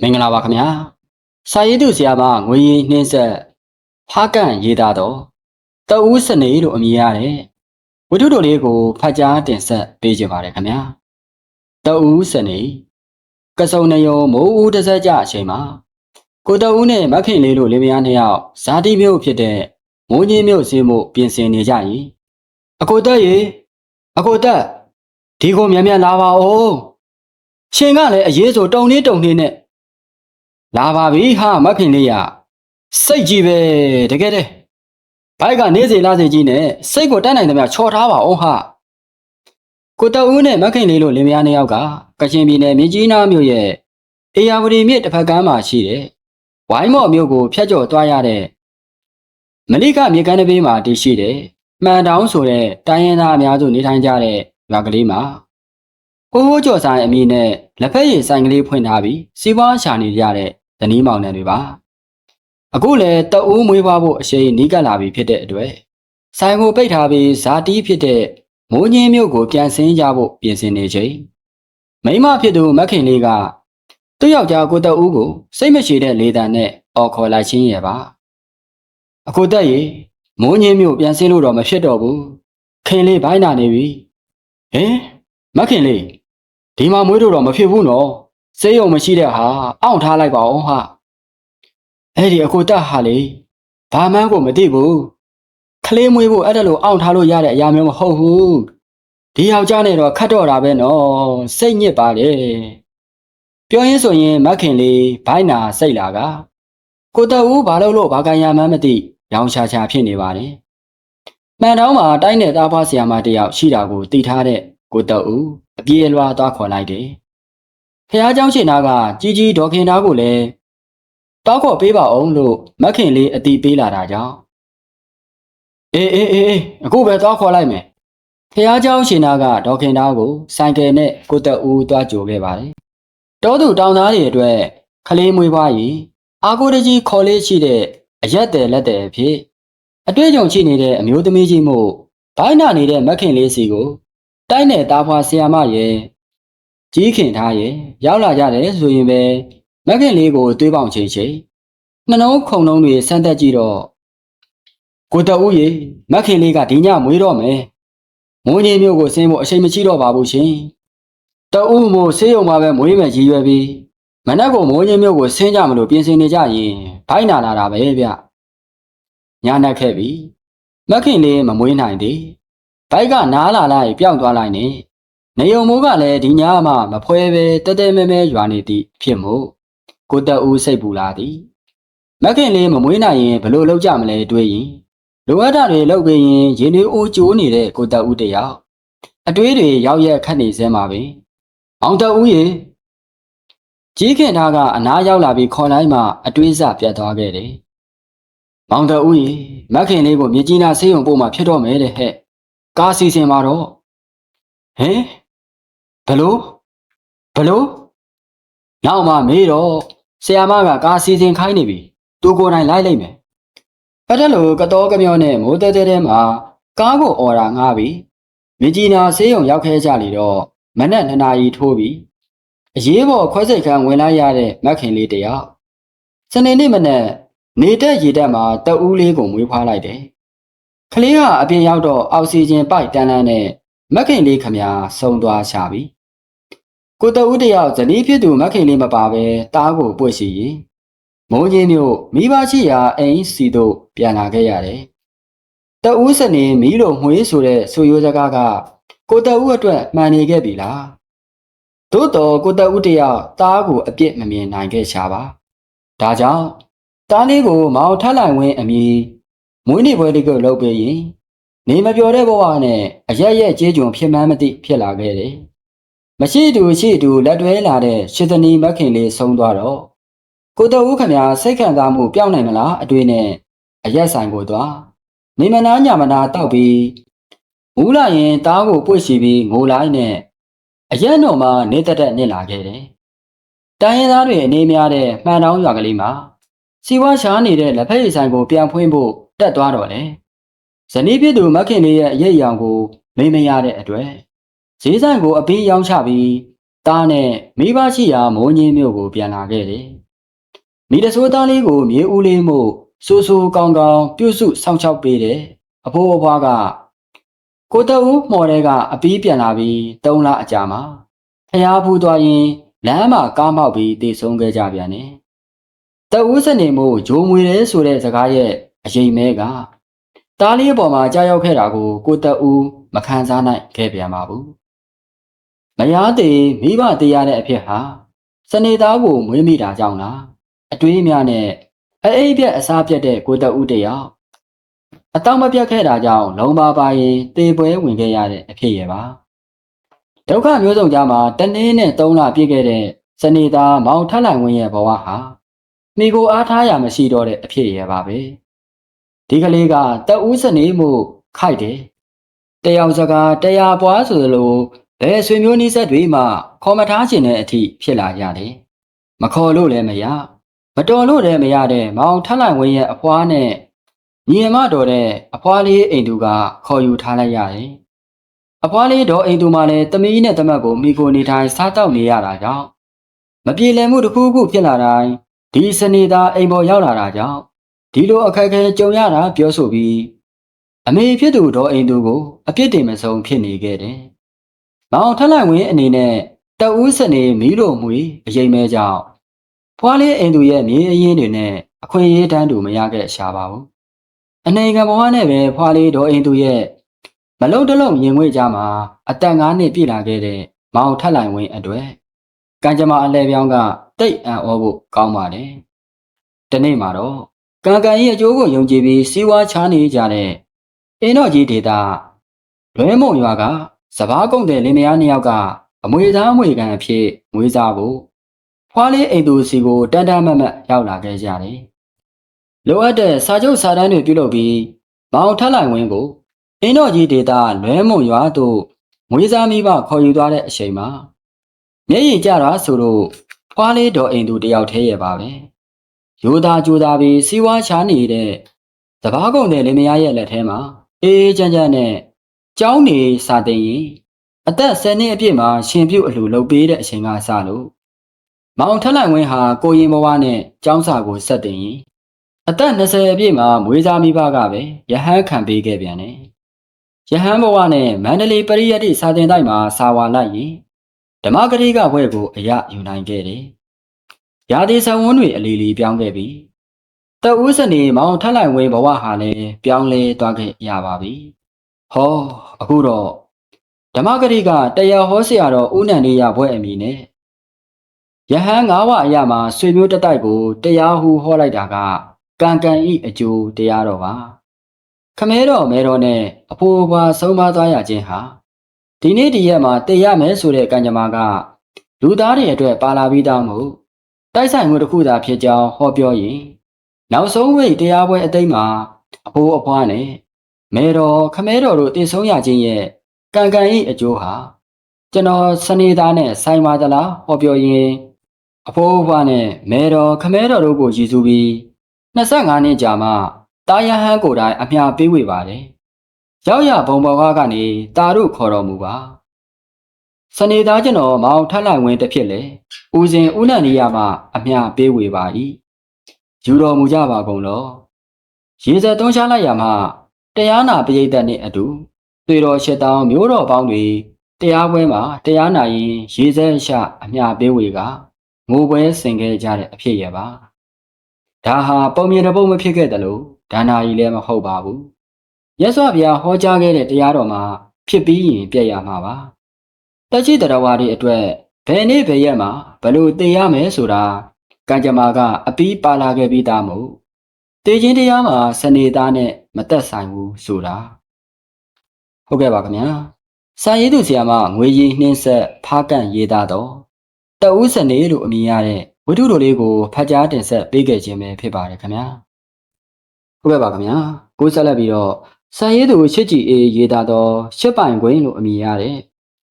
မင်္ဂလာပါခင်ဗျာစာရေးသူဆရာမငွေရည်နှင်းဆက်ဖားကန့်ရေးသားတော့တဦးစနေလို့အမည်ရတဲ့ဝတ္ထုတော်လေးကိုဖတ်ကြားတင်ဆက်ပေးကြပါရခင်ဗျာတဦးစနေကစုံနယုံမိုးဦးတစ်စက်ကြအချိန်မှာကိုတဦးနဲ့မခင်လေးတို့လင်မယားနှစ်ယောက်ဇာတိမျိုးဖြစ်တဲ့မိုးကြီးမျိုးစင်းမှုပြင်ဆင်နေကြရင်အကိုတက်ရေအကိုတက်ဒီကိုမြန်မြန်လာပါဦးရှင်ကလည်းအရေးဆိုတုံနေတုံနေနဲ့ လာပါပြီဟာမခင်လေးရစိတ်ကြီးပဲတကယ်တဲ့ဘိုက်ကနေစေလာစေကြီးနဲ့စိတ်ကိုတတ်နိုင်သမျှချော်ထားပါအောင်ဟာကိုတဦးနဲ့မခင်လေးတို့လင်မယားနှစ်ယောက်ကကချင်ပြည်နယ်မြင်းကြီးနားမြို့ရဲ့အေယာဝတီမြစ်တစ်ဖက်ကမ်းမှာရှိတဲ့ဝိုင်းမော်မြို့ကိုဖျက်ကျော်သွားရတဲ့မလိကမြေကမ်းတစ်ဘေးမှာတည်ရှိတဲ့မှန်တောင်းဆိုတဲ့တိုင်းရင်းသားအများစုနေထိုင်ကြတဲ့ရွာကလေးမှာဟိုးဟိုးကျော်ဆိုင်အမည်နဲ့လက်ဖက်ရည်ဆိုင်ကလေးဖွင့်ထားပြီးစီးပွားရှာနေကြတဲ့ ဇနီးမောင်နှံတွေပါအခုလည်းတအူးမွေးဖွားဖို့အရှိန်နီးကပ်လာပြီဖြစ်တဲ့အတွက်ဆိုင်ကိုပိတ်ထားပြီးဇာတိဖြစ်တဲ့မိုးညင်းမြို့ကိုပြန်ဆင်းကြဖို့ပြင်ဆင်နေချိန်မိမဖြစ်သူမက်ခင်လေးကသူ့ယောက်ျားကိုတအူးကိုစိတ်မရှိတဲ့လေတံနဲ့အော်ခေါ်လိုက်ချင်းရဲ့ပါအခုတက်ရေမိုးညင်းမြို့ပြန်ဆင်းလို့တော့မဖြစ်တော့ဘူးခင်လေးဘိုင်းနာနေပြီဟင်မက်ခင်လေးဒီမှာမွေးလို့တော့မဖြစ်ဘူးနော် စေးရုံမရှိတဲ့ဟာအောင့်ထားလိုက်ပါအောင်ဟာအဲ့ဒီအကိုတက်ဟာလေဘာမှန်းကိုမသိဘူးခလေးမွေးဖို့အဲ့ဒါလိုအောင့်ထားလို့ရတဲ့အရာမျိုးမဟုတ်ဘူးဒီယောက်ျားနဲ့တော့ခတ်တော့တာပဲနော်စိတ်ညစ်ပါလေပြောရင်းဆိုရင်မက်ခင်လေးဘိုင်းနာစိတ်လာကကိုတက်ဦးဘာလို့လို့ဘာကန်ရမှန်းမသိရောင်ချာချာဖြစ်နေပါတယ်မှန်တောင်းမှာတိုင်းတဲ့သားဖွားဆရာမတယောက်ရှိတာကိုသိထားတဲ့ကိုတက်ဦးအပြေးလွှားသွားခေါ်လိုက်တယ်။ ဖះเจ้าရှင်သားကကြီးကြီးဒေါခင်သားကိုလည်းတောက်ခေါ်ပေးပါအောင်လို့မက်ခင်လေးအတီးပေးလာတာကြောင့်အေးအေးအေးအေးအခုပဲသွားခေါ်လိုက်မယ်။ဖះเจ้าရှင်သားကဒေါခင်သားကိုဆိုင်ကယ်နဲ့ကိုတက်ဦးသွားကြိုခဲ့ပါတယ်။တောသူတောင်သားတွေအတွက်ခလေးမွေးပွားရင်အာကိုတကြီးခေါ်လေးရှိတဲ့အရက်တယ်လက်တယ်အဖြစ်အတွေ့အကြုံရှိနေတဲ့အမျိုးသမီးကြီးမို့ဘိုင်းနာနေတဲ့မက်ခင်လေးစီကို တိုင်းနယ်သားဖွာဆီယာမရဲ့ ကြီးခင်ထားရဲ့ရောက်လာကြတယ်ဆိုရင်ပဲမက်ခင်လေးကိုတွေးပေါင်ချိန်ချိန်နှလုံးခုန်လုံးတွေဆန်းသက်ကြည့်တော့ကိုတအူးရေမက်ခင်လေးကဒီညမွေးတော့မယ်မိုးကြီးမျိုးကိုဆင်းဖို့အချိန်မရှိတော့ပါဘူးရှင်တအူးမို့ဆေးရုံမှာပဲမွေးမယ်ကြီးရွယ်ပြီးမနက်ကိုမိုးကြီးမျိုးကိုဆင်းကြမလို့ပြင်ဆင်နေကြရင်ဘိုင်းနာလာတာပဲဗျညနက်ခဲ့ပြီမက်ခင်လေးမမွေးနိုင်သေးဘိုက်ကနားလာလိုက်ပြောင်းသွားလိုက်နေ နေုံမိုးကလည်းဒီညမှမဖွဲပဲတဲတဲမဲမဲရွာနေသည်ဖြစ်မို့ကိုတက်ဦးစိတ်ပူလာသည်မက်ခင်လေးမမွေးနိုင်ရင်ဘလို့လောက်ကြမလဲတွေးရင်လိုအပ်တာတွေလောက်ပြီးရင်ရင်တွေအိုးကျိုးနေတဲ့ကိုတက်ဦးတယောက်အတွေးတွေရောက်ရက်ခတ်နေစဲမှာပဲအောင်တက်ဦးရေကြီးခင်သားကအနားရောက်လာပြီးခေါ်လိုက်မှအတွေးစပြတ်သွားခဲ့တယ်မောင်တဦးရေမက်ခင်လေးကိုမြကြီးနာဆေးရုံပို့မှဖြစ်တော့မယ်တဲ့ဟဲ့ကားစီစဉ်มาတော့ဟင် ဘလို့ဘလို့နောက်မှမေးတော့ဆရာမကကားစီစဉ်ခိုင်းနေပြီသူကိုယ်တိုင်လိုက်လိုက်မယ်အဲ့ဒါလို့ကတော်ကမျောနဲ့မိုးတဲတဲတဲမှာကားကိုအော်တာငှားပြီးမြကြီးနာဆေးရုံရောက်ခဲကြလီတော့မနက်2နာရီထိုးပြီးအရေးပေါ်ခွဲစိတ်ခန်းဝင်လိုက်ရတဲ့မက်ခင်လေးတယောက်စနေနေ့မနက်နေတက်ရေတက်မှာတအူးလေးကိုမွေးဖွားလိုက်တယ်ကလေးကအပြင်ရောက်တော့အောက်ဆီဂျင်ပိုက်တန်းလန်းနဲ့မက်ခင်လေးခမညာဆုံးသွားရှာပြီ ကိုတဦးတယောက်ဇနီးဖြစ်သူမက်ခင်လေးမပါပဲတားကိုပွက်ရှိရင်မိုးကြီးမျိုးမိဘရှိရာအိမ်စီတို့ပြန်လာခဲ့ရတယ်တဦးစနေမီးလိုမှွေးဆိုတဲ့ဆိုရိုးစကားကကိုတဦးအတွက်မှန်နေခဲ့ပြီလားသို့တော်ကိုတဦးတယောက်တားကိုအပြစ်မမြင်နိုင်ခဲ့ရှာပါဒါကြောင့်တားလေးကိုမောင်ထက်လိုက်ဝင်းအမည်မွေးနေ့ပွဲလေးကိုလုပ်ပေးရင်နေမပြောတဲ့ဘဝနဲ့အရက်ရက်ကြေးကျွန်ဖြစ်မှန်းမသိဖြစ်လာခဲ့တယ်။ မရှိတူရှိတူလက်တွဲလာတဲ့ရှစ်သနီမခင်လေးဆုံးသွားတော့ကိုတဦးခမညာစိတ်ခံစားမှုပြောင်းနိုင်မလားအတွေ့နဲ့အရက်ဆိုင်ကိုသွားနေမနာညမနာတောက်ပြီးမူလာရင်တားကိုပွေ့ရှိပြီးငိုလိုက်နဲ့အရက်တော်မှနေတက်တက်နစ်လာခဲ့တယ်။တိုင်းရင်းသားတွေအနေများတဲ့မှန်တောင်းရွာကလေးမှာစီဝါရှားနေတဲ့လက်ဖက်ရည်ဆိုင်ကိုပြန်ဖွင့်ဖို့တက်သွားတော့လေဇနီးဖြစ်သူမခင်လေးရဲ့အရေးအယောင်ကိုမိမရတဲ့အတွက် ဈေးဆိုင်ကိုအပေးရောင်းချပြီးတားနဲ့မိဘရှိရာမိုးညင်းမြို့ကိုပြန်လာခဲ့တယ်မိတဆိုးသားလေးကိုမြေဦးလေးမှုစူးစူးကောင်းကောင်းပြုစုဆောင်ချောက်ပေးတယ်အဖိုးအဖွားကကိုတအူးမော်တဲ့ကအပီးပြန်လာပြီး၃လအကြာမှာဖျားဖူးသွားရင်လမ်းမှာကားမောက်ပြီးတည်ဆုံးခဲ့ကြပြန်တယ်တအူးစနေမို့ဂျိုးမွေတယ်ဆိုတဲ့စကားရဲ့အရင်မဲကတားလေးအပေါ်မှာကြားရောက်ခဲ့တာကိုကိုတအူးမခံစားနိုင်ခဲ့ပြန်ပါဘူး မယားသေးမိဘတရားတဲ့အဖြစ်ဟာစနေသားကိုမွေးမိတာကြောင့်လားအတွေးများနဲ့အအိပ်ပြက်အစားပြက်တဲ့ကိုတအူးတယောက်အတော့မပြတ်ခဲ့တာကြောင့်လုံပါပါရင်တေပွဲဝင်ခဲ့ရတဲ့အဖြစ်ရဲ့ပါဒုက္ခမျိုးစုံကြားမှာတနေ့နဲ့သုံးလပြည့်ခဲ့တဲ့စနေသားမောင်ထက်လိုက်ဝင်းရဲ့ဘဝဟာမိကိုအားထားရမရှိတော့တဲ့အဖြစ်ရဲ့ပါပဲဒီကလေးကတအူးစနေမှုခိုက်တယ်တယောက်စကားတရားပွားဆိုသလို ဘယ်ဆွေမျိုးနှိစက်တွေမှခေါ်မထားခြင်းတဲ့အထိဖြစ်လာရတယ်မခေါ်လို့လည်းမရမတော်လို့လည်းမရတဲ့မောင်ထက်လိုက်ဝင်းရဲ့အဖွားနဲ့ညီအမတော်တဲ့အဖွားလေးအိမ်သူကခေါ်ယူထားလိုက်ရတယ်။အဖွားလေးတော်အိမ်သူမှလည်းတမီးနဲ့တမတ်ကိုမိကိုနေထိုင်စားတောက်နေရတာကြောင့်မပြေလည်မှုတစ်ခုခုဖြစ်လာတိုင်းဒီစနေသားအိမ်ပေါ်ရောက်လာတာကြောင့်ဒီလိုအခက်အခဲကြုံရတာပြောဆိုပြီးအမေဖြစ်သူတော်အိမ်သူကိုအပြစ်တင်မဆုံးဖြစ်နေခဲ့တယ်။ မောင်ထက်လိုက်ဝင်းအနေနဲ့တအူးစနေမီးလိုမှုအရင်မဲကြောင့်ဖွားလေးအိမ်သူရဲ့မြေအရင်တွေနဲ့အခွင့်အရေးတန်းတူမရခဲ့ရှာပါဘူး။အနေကဘဝနဲ့ပဲဖွားလေးတော်အိမ်သူရဲ့မလုံတလုံရင်ငွေ့ကြမှာအတန်ငါးနှစ်ပြည့်လာခဲ့တဲ့မောင်ထက်လိုက်ဝင်းအတွက်ကံကြမ္မာအလဲပြောင်းကတိတ်အံ့ဩဖို့ကောင်းပါတယ်။ဒီနေ့မှာတော့ကံကံရဲ့အကျိုးကိုယုံကြည်ပြီးစီးပွားချားနေကြတဲ့အင်းတော်ကြီးဒေတာလွဲမုံရွာက စပားကုန်းတဲ့လင်မယားနှစ်ယောက်ကအမွေသားအမွေခံအဖြစ်ငွေစားဖို့ဖွားလေးအိမ်သူစီကိုတန်တမ်းမတ်မတ်ရောက်လာခဲ့ကြတယ်။လိုအပ်တဲ့စာချုပ်စာတမ်းတွေပြုလုပ်ပြီးမောင်ထက်လိုက်ဝင်းကိုအင်းတော်ကြီးဒေတာလွဲမုံရွာသို့ငွေစားမိဘခေါ်ယူသွားတဲ့အချိန်မှာမျက်ရည်ကျတာဆိုတော့ဖွားလေးတော်အိမ်သူတယောက်တည်းရဲ့ပါပဲ။ယူသားကြိုးသားပြီးစီးပွားချနေတဲ့တပားကုံတဲ့လင်မယားရဲ့လက်ထဲမှာအေးအေးချမ်းချမ်းနဲ့ ကျောင်းနေစာတင်ရင်အသက်10နှစ်အပြည့်မှာရှင်ပြုတ်အလှလုပ်ပေးတဲ့အချိန်ကစလို့မောင်ထက်လိုက်ဝင်းဟာကိုရင်ဘဝနဲ့ကျောင်းစာကိုဆက်တင်ရင်အသက်20အပြည့်မှာမွေးစားမိဘကပဲရဟန်းခံပေးခဲ့ပြန်တယ်။ရဟန်းဘဝနဲ့မန္တလေးပရိယတ်တိစာတင်တိုက်မှာစာဝါလိုက်ရင်ဓမ္မဂရိကဘွဲ့ကိုအရယူနိုင်ခဲ့တယ်။ရာသီဆံဝန်းတွေအလီလီပြောင်းခဲ့ပြီ။တဦးစနေမောင်ထက်လိုက်ဝင်းဘဝဟာလည်းပြောင်းလဲသွားခဲ့ရပါပြီ။ ဟောအခုတော့ဓမ္မဂရိကတရားဟောဆရာတော်ဦးနန္ဒီရဘွဲ့အမည်နဲ့ယဟန်၅ဝအရာမှာဆွေမျိုးတတိုက်ကိုတရားဟူဟောလိုက်တာကကံကံဤအကျိုးတရားတော်ပါခမဲတော်မဲတော်နဲ့အဖိုးဘွားဆုံးမသွားရခြင်းဟာဒီနေ့ဒီရက်မှာတည်ရမယ်ဆိုတဲ့ကံကြမ္မာကလူသားတွေအတွက်ပါလာပြီးသားမို့တိုက်ဆိုင်မှုတစ်ခုသာဖြစ်ကြောင်းဟောပြောရင်နောက်ဆုံးဝိတ်တရားပွဲအသိမ်းမှာအဖိုးအဖွားနဲ့ မဲတော်ခမဲတော်တို့တည်ဆုံးရခြင်းရဲ့ကံကံဤအကျိုးဟာကျွန်တော်စနေသားနဲ့ဆိုင်ပါသလားဟောပြောရင်အဖိုးအဖွားနဲ့မဲတော်ခမဲတော်တို့ကိုရည်စူးပြီး25နှစ်ကြာမှတာယဟန်ကိုယ်တိုင်အမြပေးဝေပါတယ်။ရောက်ရဘုံဘဝကနေတာတို့ခေါ်တော်မူပါ။စနေသားကျွန်တော်မောင်ထက်လိုက်ဝင်တစ်ဖြစ်လေ။ဦးစဉ်ဦးနန္ဒီရမှအမြပေးဝေပါ၏။ယူတော်မူကြပါကုန်လော။ရေစက်သွန်းရှားလိုက်ရမှ တရားနာပရိသတ်နှင့်အတူသေတော်ရှစ်တောင်းမျိုးတော်ပေါင်းတွေတရားပွဲမှာတရားနာရင်ရေစက်ရှအမြပေးဝေကငိုပွဲဆင်ခဲ့ကြတဲ့အဖြစ်ရပါ။ဒါဟာပုံမြင်တဲ့ပုံမဖြစ်ခဲ့တယ်လို့ဒါနာကြီးလည်းမဟုတ်ပါဘူးမြတ်စွာဘုရားဟောကြားခဲ့တဲ့တရားတော်မှာဖြစ်ပြီးရင်ပြည့်ရမှာပါတချိတရဝါတွေအတွက်ဘယ်နေ့ဘယ်ရက်မှာဘလို့သိရမယ်ဆိုတာကံကြမ္မာကအပီးပါလာခဲ့ပြီးသားမို့တေခြင်းတရားမှာစနေသားနဲ့ မသက်ဆိုင်ဘူးဆိုတာဟုတ်ကဲ့ပါခင်ဗျာစာရေးသူဆရာမငွေရည်နှင်းဆက်ဖားကန့်ရေးသားတော့တအူးစနေလို့အမည်ရတဲ့ဝတ္ထုတော်လေးကိုဖတ်ကြားတင်ဆက်ပေးခဲ့ခြင်းပဲဖြစ်ပါတယ်ခင်ဗျာဟုတ်ကဲ့ပါခင်ဗျာကိုဆက်လက်ပြီးတော့ဆန်ရေးသူချစ်ကြည်အေးရေးသားသောရှစ်ပိုင်ခွင်းလို့အမည်ရတဲ့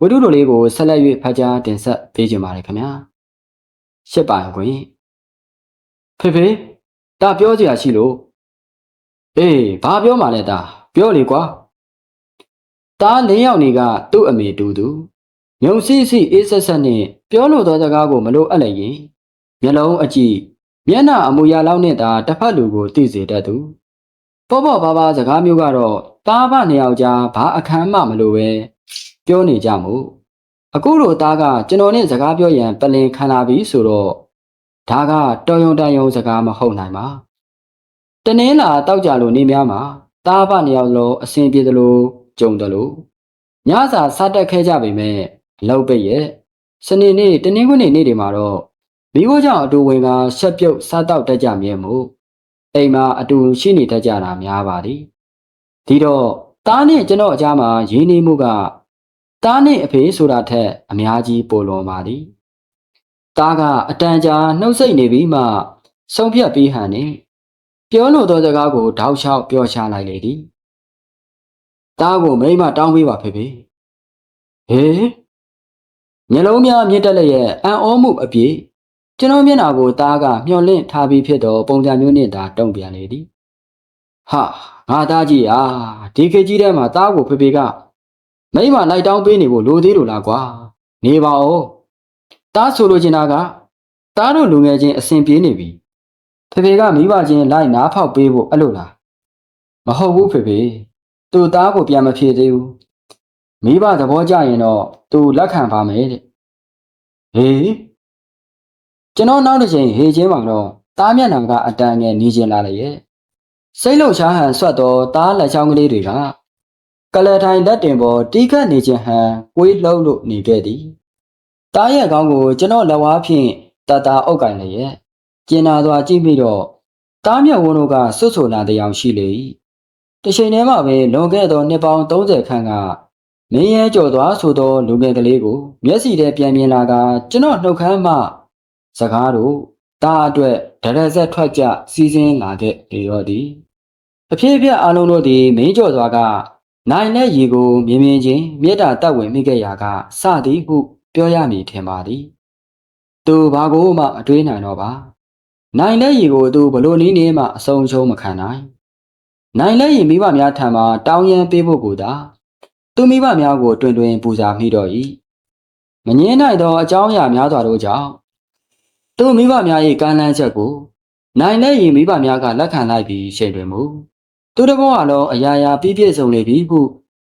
ဝတ္ထုတော်လေးကိုဆက်လက်၍ဖတ်ကြားတင်ဆက်ပေးခြင်းပါတယ်ခင်ဗျာရှစ်ပိုင်ခွင်းဖေဖေတာပြောကြရရှိလို့ အေးဘာပြောမှလဲတာပြောလေကွာတားလေးယောက်နေကသူ့အမေတူသူညုံစီစီအေးဆက်ဆက်နဲ့ပြောလို့သောစကားကိုမလို့အပ်လိုက်ရင်မျက်လုံးအကြည့်မျက်နှာအမူအရာလောက်နဲ့သာတစ်ဖက်လူကိုသိစေတတ်သူပေါ့ပေါ့ပါပါစကားမျိုးကတော့တားဖနှစ်ယောက်ကြားဘာအခမ်းမှမလို့ပဲပြောနေကြမှုအခုလိုသားကကျွန်တော်နဲ့စကားပြောရန်ပလင်ခံလာပြီဆိုတော့ဒါကတော်ယုံတန်ယုံစကားမဟုတ်နိုင်ပါ တနင်းလာတောက်ကြလို့နေများမှာတားဖနှစ်ယောက်လုံးအဆင်ပြေသလိုကြုံသလိုညစာစားတက်ခဲ့ကြပေမဲ့အလောက်ပိတ်ရဲ့စနေနေ့တနင်္ဂနွေနေ့တွေမှာတော့မိဖို့ကြောင့်အတူဝင်ကဆက်ပြုတ်စားတောက်တတ်ကြမြဲမို့အိမ်မှာအတူရှိနေတတ်ကြတာများပါသည်ဒီတော့တားနဲ့ကျွန်တော်အကြားမှာရင်းနှီးမှုကတားနဲ့အဖေဆိုတာထက်အများကြီးပိုလွန်ပါသည်တားကအတန်ကြာနှုတ်ဆက်နေပြီးမှဆုံးဖြတ်ပြီးဟန်နဲ့ ပြောလို့သောစကားကိုတောက်လျှောက်ပြောချလိုက်လေသည်တားကိုမိမတောင်းပေးပါဖေဖေဟေးမျက်လုံးများမြင့်တက်လျက်အံ့ဩမှုအပြည့်ကျွန်တော်မျက်နှာကိုသားကမျောလင့်ထားပြီးဖြစ်သောပုံစံမျိုးနဲ့သာတုံ့ပြန်လေသည်ဟာငါသားကြီးအာဒီခေတ်ကြီးထဲမှာသားကိုဖေဖေကမိမလိုက်တောင်းပေးနေဖို့လိုသေးလို့လားကွာနေပါဦးသားဆိုလိုချင်တာကသားတို့လူငယ်ချင်းအစဉ်ပြေးနေပြီ ဖေဖေကမိဘချင်းလိုက်နားဖောက်ပေးဖို့အဲ့လိုလားမဟုတ်ဘူးဖေဖေသူ့သားကိုပြန်မဖြေသေးဘူးမိဘသဘောကျရင်တော့သူလက်ခံပါမယ်တဲ့ဟေးကျွန်တော်နောက်တစ်ချိန်ဟေချင်းမှာတော့တားမျက်နှာကအတန်ငယ်နေကျင်လာလေရဲ့စိတ်လှုပ်ရှားဟန်ဆွတ်တော့တားလက်ချောင်းကလေးတွေကကလထိုင်လက်တင်ပေါ်တီးခတ်နေခြင်းဟန်ကိုယ်လုံးလို့နေခဲ့သည်တားရဲ့ခေါင်းကိုကျွန်တော်လက်ဝါးဖြင့်တတအုပ်ကင်လေရဲ့ ကျင်နာစွာကြည့်ပြီးတော့တားမျက်ဝန်းတို့ကဆွတ်ဆိုလာတဲ့အောင်ရှိလေ၏တစ်ချိန်တည်းမှာပဲလွန်ခဲ့သောနှစ်ပေါင်း30ခန့်ကမင်းရဲကြော်သွားဆိုသောလူငယ်ကလေးကို မျက်စီထဲပြန်မြင်လာကကျွန်တော်နှုတ်ခမ်းမှစကားတို့တားအတွက်ဒရက်ဆက်ထွက်ကြစီးစင်းလာခဲ့လေတော့သည်အဖြစ်အပျက်အလုံးတို့သည်မင်းကြော်သွားကနိုင်တဲ့ရေကိုမြင်မြင်ချင်းမြေတာတက်ဝင်မိခဲ့ရာကစသည်ဟု ပြောရမည်ထင်ပါသည်သူဘာကိုမှအတွေးနိုင်တော့ပါ နိုင်တဲ့ရေကိုသူဘလို့နည်းနည်းမှအဆုံးရှုံးမခံနိုင်နိုင်တဲ့ရေမိဘများထံမှတောင်းရန်ပေးဖို့ကိုသာသူမိဘများကိုတွင်တွင်ပူဇာမိတော့၏မငင်းနိုင်သောအကြောင်းအရာများစွာတို့ကြောင့်သူမိဘများ၏ကမ်းလှမ်းချက်ကို နိုင်တဲ့ရင်မိဘများကလက်ခံလိုက်ပြီးချိန်တွင်မူသူတဘောအလုံးအရာရာပြည့်ပြည့်စုံလေပြီဟု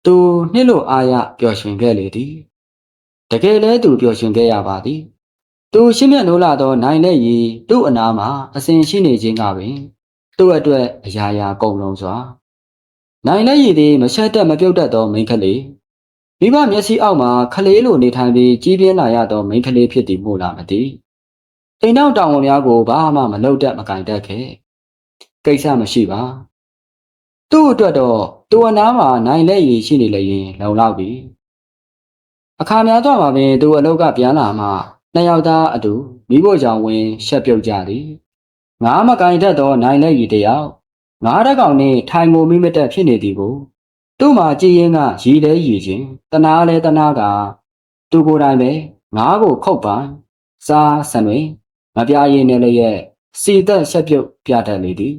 သူနှစ်လို့အာရပျော်ရွှင်ခဲ့လေသည်တကယ်လဲသူပျော်ရွှင်ခဲ့ရပါသည် သူရှင်းမြတ်နိုးလာသောနိုင်တဲ့ရီသူ့အနာမှာအစဉ်ရှိနေခြင်းကပင်သူ့အတွက်အရာရာကုန်လုံးစွာနိုင်လက်ရည်သည်မဆက်တက်မပြုတ်တတ်သောမိန်းကလေးမိဘမျက်စိအောက်မှာခလေးလိုနေထိုင်ပြီးကြီးပြင်းလာရသောမိန်းကလေးဖြစ်သည်မို့လားမသိအိမ်နောက်တောင်ဝန်များကိုဘာမှမလုပ်တတ်မကင်တတ်ခဲ့ကိစ္စမရှိပါသူ့အတွက်တော့သူအနားမှာနိုင်လက်ရည်ရှိနေလျင်လုံလောက်ပြီအခါများတော့မှပင်သူအလုတ်ကပြန်လာမှ နှစ်ယောက်သားအတူမိဖို့ကြောင့်ဝင်ရှက်ပြုတ်ကြသည်ငါမကင်တတ်သောနိုင်လက်ရည်တယောက်ငါးတက်ကောင်နဲ့ထိုင်မိုမိမတက်ဖြစ်နေသည်ကိုသူ့မှာကြည်ရင်ကရည်လဲရည်ချင်းတနာလဲတနာကသူကိုယ်တိုင်ပဲငါးကိုခုတ်ပါစားဆံတွင်မပြရည်နဲ့လည်းရဲ့စီသက်ဆက်ပြုတ်ပြတတ်လေသည်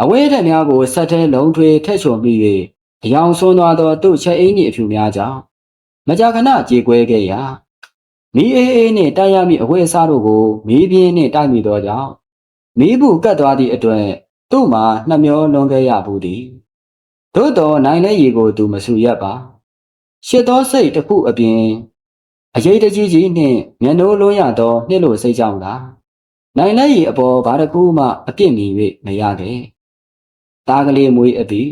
အဝေးထက်များကိုဆက်ထဲလုံးထွေထက်ချုံပြီး၍အယောင်ဆွန်းသွားသောသူ့ချက်အင်းကြီးအဖြူများကြောင့်မကြာခဏကြေကွဲခဲ့ရာ မီးအေးအေးနှင့်တိုက်ရမည့်အဝေးအစားတို့ကိုမီးပြင်းနှင့်တိုက်မိသောကြောင့်မီးဘူးကတ်သွားသည့်အတွက်သူ့မှာနှမျောလွန်ခဲ့ရဘူးသည်သို့တော်နိုင်လဲရီကိုသူမဆူရက်ပါရှစ်သောစိတ်တစ်ခုအပြင်အရေးတကြီးကြီးနှင့်မျက်နှိုးလွန်းရသောနှစ်လိုစိတ်ကြောင့်လားနိုင်လဲရီအပေါ်ဘာတစ်ခုမှအပြစ်မြင်၍မရခဲ့တားကလေးမွေးအပြီး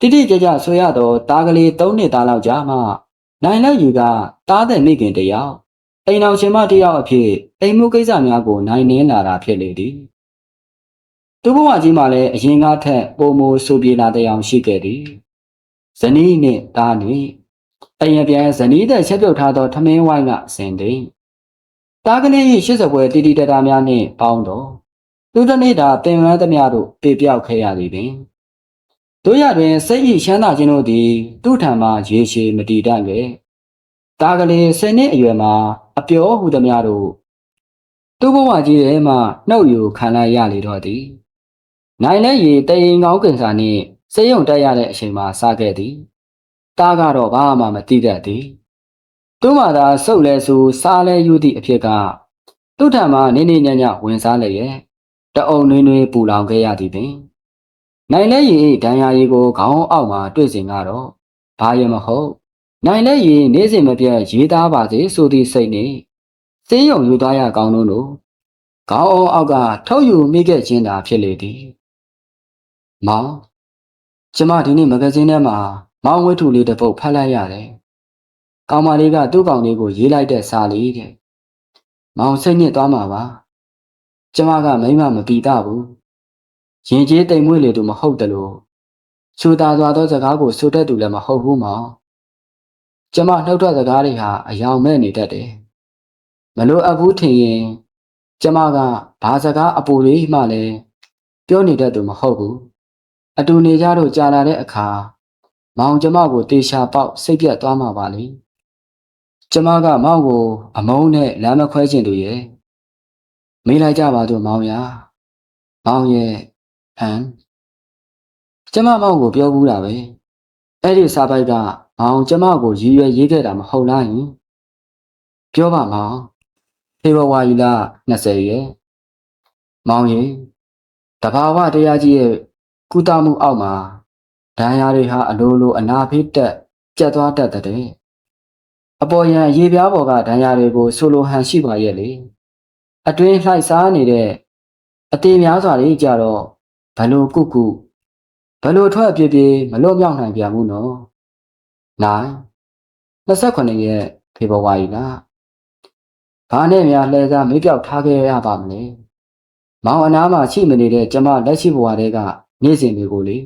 တိတိကျကျဆွေရသောတားကလေး၃နှစ်သားလောက်ကြာမှနိုင်လဲရီကတားတဲ့မိခင်တယောက် အိမ်တော်ရှင်မတယောက်အဖြစ်အိမ်မှုကိစ္စများကိုနိုင်နှင်းလာတာဖြစ်လေသည်သူ့ဘဝကြီးမှာလည်းအရင်ကထက်ပုံမိုးဆိုပြေလာတဲ့အောင်ရှိခဲ့သည်ဇနီးနှင့်သားနှင့်အရင်ပြန်ဇနီးတဲ့ချက်ပြုတ်ထားသောထမင်းဝိုင်းကဆင်သည်တားကလေး၏ရှစ်စပွဲတီတီတတာများနှင့်ပေါင်းတော်သူတနေ့တာတင်ဝမ်းသမျှတို့ပေပြောက်ခဲ့ရသည်ပင်တို့ရတွင်စိတ်ဤချမ်းသာခြင်းတို့သည်သူ့ထံမှရေရှည်မတည်တတ်လေတားကလေးဆယ်နှစ်အရွယ်မှာ အပျော်ဟူသမျှတို့သူ့ဘဝကြီးထဲမှနှုတ်ယူခံလိုက်ရလေတော့သည်နိုင်လဲရီတရင်ကောင်းကင်စာနှင့်စေယုံတက်ရတဲ့အချိန်မှာစားခဲ့သည်တားကတော့ဘာမှမသိတတ်သည်သူမှသာစုပ်လဲဆူစားလဲယူသည့်အဖြစ်ကသူ့ထံမှနေနေညံ့ညံ့ဝင်စားလျက်တအုံနွေးနွေးပူလောင်ခဲ့ရသည်ပင်နိုင်လဲရည်ဒဏ်ရာရည်ကိုခေါင်းအောက်မှာတွေ့စဉ်ကတော့ဘာရမဟုတ် နိုင်လဲရည်နေစဉ်မပြတ်ရေးသားပါစေဆိုသည့်စိတ်နဲ့စေးရုံယူသွားရကောင်းလို့ခေါင်းအောင်အောက်ကထုတ်ယူမိခဲ့ခြင်းသာဖြစ်လေသည်မောင်ကျမဒီနေ့မဂဇင်းထဲမှာမောင်ဝတ္ထုလေးတစ်ပုဒ်ဖတ်လိုက်ရတယ်။ကောင်မလေးကသူ့ကောင်လေးကိုရေးလိုက်တဲ့စာလေးတဲ့။မောင်စိတ်ညစ်သွားမှာပါ။ကျမကမိမမပီတာဘူး။ရင်ကျေးတိမ်မွေ့လေသူမဟုတ်တယ်လို့ချူတာသွားသောစကားကိုဆိုတတ်သူလည်းမဟုတ်ဘူးမောင်။ ကျမနှုတ်ထွက်စကားတွေဟာအယောင်မဲ့နေတတ်တယ်။မလို့အပ်ဘူးထင်ရင် ကျမကဘာစကားအပူလေးမှလည်းပြောနေတတ်သူမဟုတ်ဘူး။အတူနေကြတော့ကြာလာတဲ့အခါမောင်ကျမကိုတေချာပေါက်စိတ်ပြတ်သွားမှာပါလေကျမကမောင်ကို အမုန်းနဲ့လမ်းမခွဲခြင်းတို့ရဲ့မေးလိုက်ကြပါတို့မောင်ရမောင်ရဲ့ဟမ်ကျမမောင်ကိုပြောဘူးတာပဲအဲ့ဒီစာပိုက်က မောင်ကျမကိုရည်ရွယ်ရေးခဲ့တာမဟုတ်လားယင်ပြောပါမောင်ဖေဖော်ဝါရီလ20ရက်မောင်ရေတဘာဝတရားကြီးရဲ့ကုသမှုအောက်မှာဒဏ်ရာတွေဟာအလိုလိုအနာဖိတက်ကြက်သွားတတ်တဲ့အပေါ်ယံရေပြားပေါ်ကဒဏ်ရာတွေကိုဆိုလိုဟန်ရှိပါရဲ့လေအတွင်းလှိုက်စားနေတဲ့အသေးများစွာတွေကြတော့ဘလို့ကုကုဘလို့ထွက်ပြေးပြေးမလွတ်မြောက်နိုင်ပြန်ဘူးနော် နိုင်28ရက်ဖေဖော်ဝါရီလဘာနဲ့များလှည့်စားမေးပြောက်ထားခဲ့ရပါမလဲမောင်အနားမှာရှိမနေတဲ့ကျမလက်ရှိဘဝတွေကနေ့စဉ်တွေကိုလေ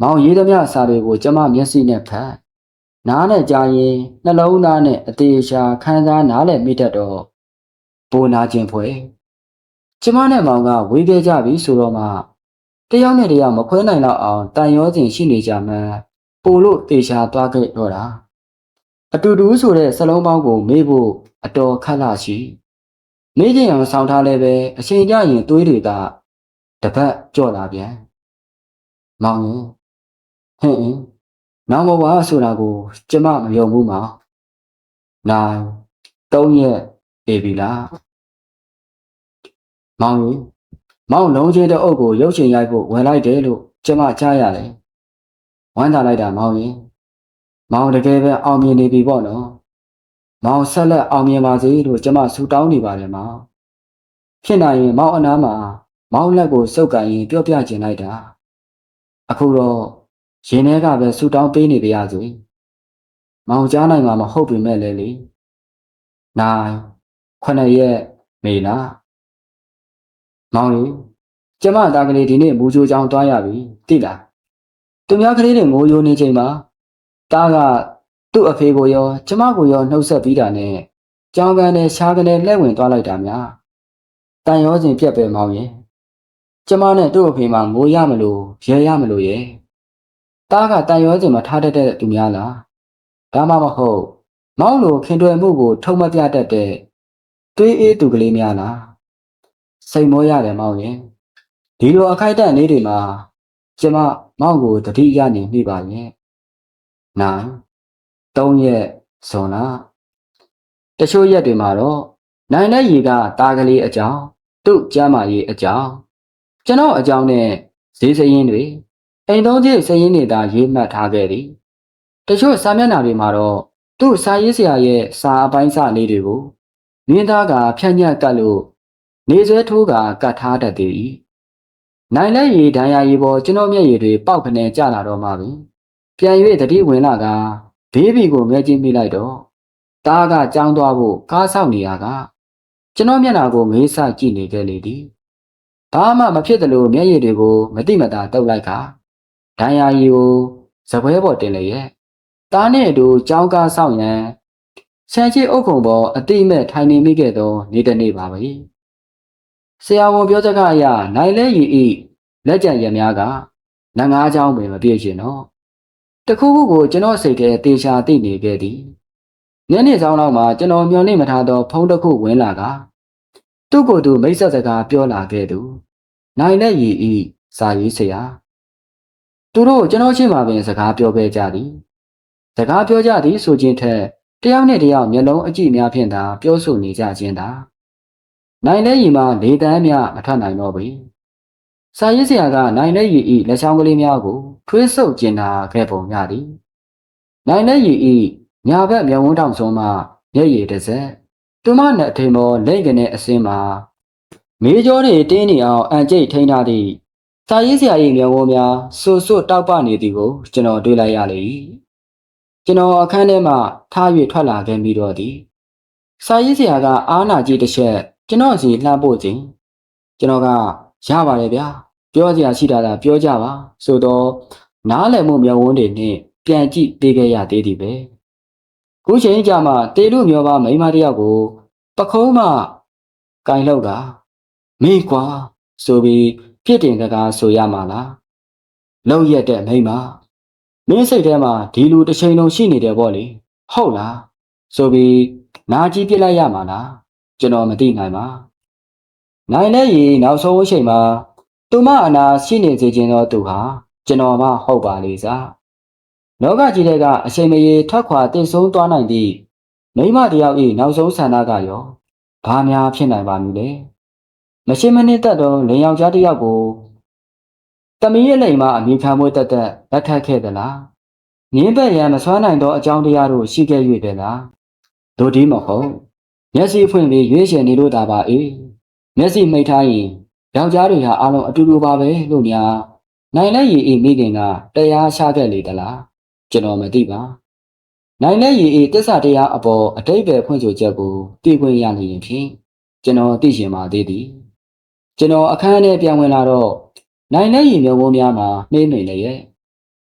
မောင်ရေးသမျှစာတွေကိုကျမမျက်စိနဲ့ဖတ်နားနဲ့ကြားရင်နှလုံးသားနဲ့အသေးချာခံစားနားလည်မိတတ်တော့ပိုနာခြင်းဖွယ်ကျမနဲ့မောင်ကဝေးခဲ့ကြပြီဆိုတော့မှတယောက်နဲ့တယောက်မခွဲနိုင်တော့အောင်တန်ရောစဉ်ရှိနေကြမှန်း ပိုလို့တေချာသွားခဲ့တော့တာအတူတူဆိုတဲ့စလုံးပေါင်းကိုမေးဖို့အတော်ခက်လာရှိမေးခြင်းအောင်ဆောင်ထားလဲပဲအချိန်ကြရင်သွေးတွေကတပတ်ကြော့လာပြန်မောင်ရင်ဟင်အင်းနောင်ဘဝဆိုတာကို ကျမမယုံဘူးမောင်နိုင်၃ရက်အေးပြီလားမောင်ကြီးမောင်လုံးချင်းတဲ့အုပ်ကိုရုပ်ရှင်ရိုက်ဖို့ဝင်လိုက်တယ်လို့ကျမကြားရတယ် ဝမ်းသာလိုက်တာမောင်ကြီးမောင်တကယ်ပဲအောင်မြင်နေပြီပေါ့နော်မောင်ဆက်လက်အောင်မြင်ပါစေလို့ကျမဆုတောင်းနေပါတယ်မောင်ဖြစ်နိုင်ရင်မောင်အနားမှာမောင်လက်ကိုစုပ်ကန်ရင်ပြောပြချင်လိုက်တာအခုတော့ရင်ထဲကပဲဆူတောင်းပေးနေကြရစီမောင်ကြားနိုင်မှာမဟုတ်ပေမဲ့လေလေနိုင်ခုနှစ်ရက်မေလာမောင်ကြီးကျမတာကလေးဒီနေ့မူချိုချောင်းသွားရပြီသိလား သူများကလေးတွေငိုယိုနေချိန်မှာတားကသူ့အဖေကိုရောကျမကိုရောနှုတ်ဆက်ပြီးတာနဲ့ကြောင်းကန်နဲ့ရှားကန်နဲ့လှည့်ဝင်သွားလိုက်တာများတန်ရောစဉ်ပြက်ပဲမောင်ရဲ့ကျမနဲ့သူ့အဖေမှငိုရမလို့ရဲရမလို့ရဲ့တားကတန်ရောစင်မှာထားတတ်တဲ့သူများလားဒါမှမဟုတ်မောင်းလိုခင်တွယ်မှုကိုထုံမပြတတ်တဲ့သွေးအေးသူကလေးများလားစိတ်မောရတယ်မောင်းရင်ဒီလိုအခိုက်အတန့်လေးတွေမှာ ကျမမောင်းကိုတတိယနေမိပါရဲ့နိုင်၃ရက်ဇွန်လတချို့ရက်တွေမှာတော့နိုင်တဲ့ရေကတားကလေးအကြောင်းသူ့ကျမ်းမာရေးအကြောင်းကျွန်တော်အကြောင်းနဲ့ဈေးစရင်တွေအိမ်သုံးကြီးစရင်တွေသာရေးမှတ်ထားခဲ့သည်တချို့စာမျက်နှာတွေမှာတော့သူ့စာရေးဆရာရဲ့စာအပိုင်းစာလေးတွေကိုမြင်းသားကဖြန့်ညက်ကတ်လို့နေဆွဲထိုးကကတ်ထားတတ်သည် နိုင်လက်ရည်ဒဏ်ရာရည်ပေါ်ကျွန်တော်မျက်ရည်တွေပေါက်ခနဲကျလာတော့မှပြီပြန်၍တတိဝင်လာကဘေးဘီကိုမဲချင်းမိလိုက်တော့တားကကြောင်းသွားဖို့ကားဆောက်နေရကကျွန်တော်မျက်နှာကိုမေးဆကြည့်နေခဲ့လေသည်ဘာမှမဖြစ်သလိုမျက်ရည်တွေကိုမတိမတာတုပ်လိုက်ကဒဏ်ရာရီကိုဇပွဲပေါ်တင်လေရဲ့တားနဲ့အတူကြောင်းကားဆောင်ရန်ဆန်ချစ်အုပ်ခုံပေါ်အတိမဲ့ထိုင်နေမိခဲ့သောနေ့တစ်နေ့ပါပဲ ဆရာဝန်ပြောချက်ကအရနိုင်လဲရီဤလက်ကြံရများကနငါးချောင်းပင်မပြည့်ရှင်တော့တခုခုကိုကျွန်တော်စိတ်ထဲတေချာသိနေခဲ့သည်ညနေဆောင်လောက်မှာကျွန်တော်မျောနေမထားသောဖုန်းတစ်ခုဝင်လာကသူ့ကိုယ်သူမိတ်ဆက်စကားပြောလာခဲ့သူနိုင်လက်ရီဤစာရေးဆရာသူတို့ကျွန်တော်ချင်းမှာပင်စကားပြောခဲ့ကြသည်စကားပြောကြသည်ဆိုခြင်းထက်တယောက်နဲ့တယောက်မျက်လုံးအကြည့်များဖြင့်သာပြောဆိုနေကြခြင်းသာ နိုင်လဲရီမှာလေတန်းများမထွက်နိုင်တော့ပြီစာရေးဆရာကနိုင်လဲရီဤလက်ချောင်းကလေးများကိုထွေးဆုပ်ကျင်တာခဲ့ပုံရသည်နိုင်လဲရီဤညာဘက်မျက်ဝန်းတောင်ဆုံးမှမျက်ရည်တစ်စက်သူမနဲ့အထိန်ပေါ်လက်ကနေအစင်းမှာမေးကြောတွေတင်းနေအောင်အန်ကျိတ်ထိန်းထားသည့်စာရေးဆရာ၏မျက်ဝန်းများဆူဆူတောက်ပနေသည်ကိုကျွန်တော်တွေ့လိုက်ရလေ၏ကျွန်တော်အခန်းထဲမှထား၍ထွက်လာခဲ့ပြီးတော့သည်စာရေးဆရာကအားနာကြီးတစ်ချက် ကျွန်တော်စီလှမ်းပို့ခြင်းကျွန်တော်ကရပါတယ်ဗျာပြောစရာရှိတာလားပြောကြပါဆိုတော့နားလည်မှုမျက်ဝန်းတွေနဲ့ပြန်ကြည့်ပေးခဲ့ရသေးသည်ပဲခုချိန်ကြမှာတေလူမျိုးပါမိန်းမတစ်ယောက်ကို ပခုံးမှကင်လောက်ကမေးကွာဆိုပြီးပြစ်တင်တကားဆိုရမှာလားလုံရက်တဲ့မိန်းမမင်းစိတ်ထဲမှာဒီလူတစ်ချိန်လုံးရှိနေတယ်ပေါ့လေဟုတ်လားဆိုပြီးနာကြီးပြစ်လိုက်ရမှာလား ကျွန်တော်မသိနိုင်ပါနိုင်လဲရီနောက်ဆုံးအချိန်မှာသူမအနာရှိနေစေခြင်းသောသူဟာကျွန်တော်မှဟုတ်ပါလေစားလောကကြီးတဲ့ကအချိန်မရေထွက်ခွာတည်ဆုံးသွားနိုင်သည့်မိမတယောက်၏နောက်ဆုံးဆန္ဒကရောဘာများဖြစ်နိုင်ပါမည်လဲမရှင်းမနစ်သက်သောလင်ယောက်ျားတစ်ယောက်ကိုတမီးရဲ့လိမ်မှာအမိခံမွေးတက်တက်လက်ထပ်ခဲ့သလားငင်းပက်ရန်မစွမ်းနိုင်သောအကြောင်းတရားတို့ရှိခဲ့၍တယ်လားတို့ဒီမဟုတ် မျက်စိဖွင့်ပြီးရွေးချယ်နေလို့တာပါအေးမျက်စိမိတ်ထားရင်ယောက်ျားတွေဟာအလုံးအတူတူပါပဲလို့များနိုင်လက်ရည်ဤမိခင်ကတရားရှာခဲ့လေသလားကျွန်တော်မသိပါနိုင်လက်ရည်ဤတစ္ဆတရားအပေါ်အတိတ်ပဲဖွင့်ဆိုချက်ကိုသိခွင့်ရနေရင်ဖြင့်ကျွန်တော်သိရှင်ပါသေးသည်ကျွန်တော်အခန်းထဲပြန်ဝင်လာတော့နိုင်လက်ရည်မျိုးမိုးများမှာနှိမ့်မိန်လည်းရဲ့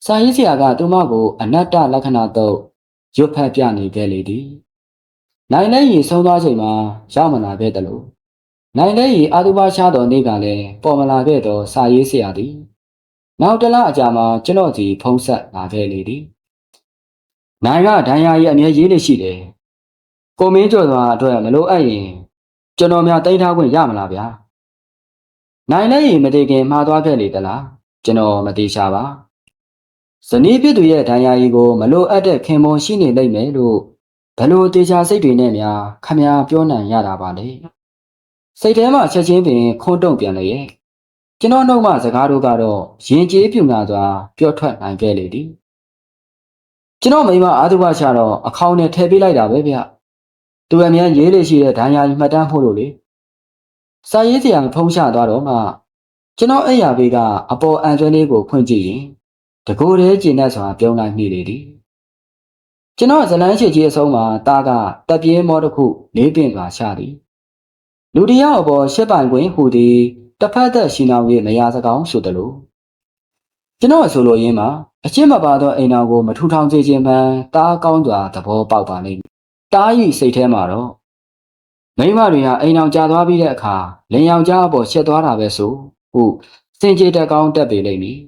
စာရေးဆရာကသူမကိုအနတ္တလက္ခဏာတော့ရွတ်ဖတ်ပြနေခဲ့လေသည် နိုင်လက်ရည်ဆုံးသွားချိန်မှာရောက်မလာခဲ့တယ်လို့နိုင်လက်ရည်အာတုဘရှားတော်နေ့ကလည်းပေါ်မလာခဲ့တော့စာရေးဆရာသည်နောက်တလအကြာမှာကျွန်တော်စီဖုံးဆက်လာခဲ့လေသည်နိုင်ကဒဏ်ရာရဲ့အမြဲရေးနေရှိတယ်ကိုမင်းကျော်စွာအတွက်မလိုအပ်ရင်ကျွန်တော်များတင်ထားခွင့်ရမလားဗျာနိုင်လည်းရင်မတည်ခင်မှားသွားခဲ့လေသလားကျွန်တော်မတိရှာပါဇနီးဖြစ်သူရဲ့ဒဏ်ရာကြီးကိုမလိုအပ်တဲ့ခင်မွန်ရှိနေလိမ့်မယ်လို့ ဘလို့တေချာစိတ်တွေနဲ့များခမများပြောနိုင်ရတာပါလေစိတ်ထဲမှာချက်ချင်းပင်ခွန်းတုံပြန်လေရဲ့ကျွန်တော်နှုတ်မှစကားတို့ကတော့ရင်ကျေးပြူနာစွာပြောထွက်နိုင်ခဲ့လေသည်ကျွန်တော်မိမအာသုဘချတော့အခေါင်းနဲ့ထည့်ပေးလိုက်တာပဲဗျသူအမြန်ရေးလေးရှိတဲ့ဒဏ်ရာကြီးမှတ်တမ်းဖို့လို့လေစာရေးဆရာဖုံးချသွားတော့မှကျွန်တော်အဲ့ရဘေးကအပေါ်အန်ကျွန်းလေးကိုဖွင့်ကြည့်ရင်တကိုယ်တည်းကျင်တတ်စွာပြုံးလိုက်မိလေသည် ကျွန်တော်ဇလန်းရှိကြီးအဆုံးမှာတားကတက်ပြင်းမောတစ်ခုလေးပင်စွာချသည်လူတယောက်အပေါ်ရှစ်ပိုင်ခွင်ဟူသည်တစ်ဖက်သက်ရှင်အောင်၍မရစကောင်းဆိုတယ်လို့ကျွန်တော်ဆိုလိုရင်းမှာအချင်းမပါသောအိမ်တော်ကိုမထူထောင်စေခြင်းမှန်တားကောင်းစွာသဘောပေါက်ပါလိမ့်မည်တားဤစိတ်ထဲမှာတော့မိမတွေဟာအိမ်အောင်ကြာသွားပြီးတဲ့အခါလင်ယောက်ျားအပေါ်ချက်သွားတာပဲဆိုဟုစင်ကြေတက်ကောင်းတက်ပေလိမ့်မည်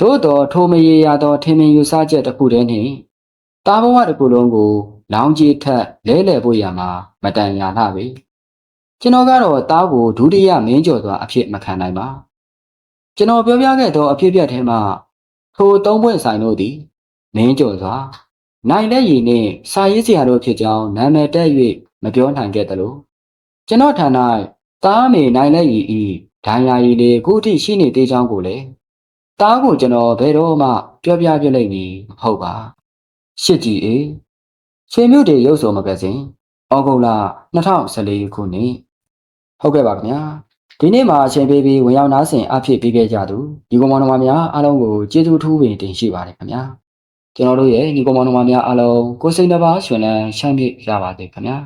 သို့တော်ထိုမရေရသောထင်မြင်ယူဆချက်တစ်ခုတည်းနှင့် တာဘဝတစ်ခုလုံးကို လောင်းကြီးထက်လဲလှယ်ဖို့ရမှာမတန်ရာလှပေကျွန်တော်ကတော့တားကိုဒုတိယမင်းကျော်စွာအဖြစ်မခံနိုင်ပါကျွန်တော်ပြောပြခဲ့သောအဖြစ်ပြက်ထဲမှာထိုသုံးပွင့်ဆိုင်တို့သည်မင်းကျော်စွာနိုင်တဲ့ရည်နှင့်စာရေးစရာတို့ဖြစ်ကြောင်းနာမည်တက်၍မပြောနိုင်ခဲ့သလိုကျွန်တော်ထံ၌သားမေနိုင်လက်ရည်ဤဒိုင်ယာရည်လေးခုထိရှိနေသေးကြောင်းကိုလည်းတားကိုကျွန်တော်ဘယ်တော့မှပြောပြပြလိုက်မည်မဟုတ်ပါ ရှစ်ကြီးအေးချင်းမြို့တေရုပ်စုံမဂဇင်းဩဂုတ်လ2014ခုနှစ်ဟုတ်ကဲ့ပါခင်ဗျာဒီနေ့မှာအချိန်ပေးပြီးဝင်ရောက်နားဆင်အဖြစ်ပေးခဲ့ကြသူဒီကောင်မောင်နှမများအားလုံးကိုကျေးဇူးထူးပင်တင်ရှိပါတယ်ခင်ဗျာကျွန်တော်တို့ရဲ့ဒီကောင်မောင်နှမများအားလုံးကိုစိတ်နှပါရှင်လန်းချမ်းမြေ့ကြပါစေခင်ဗျာ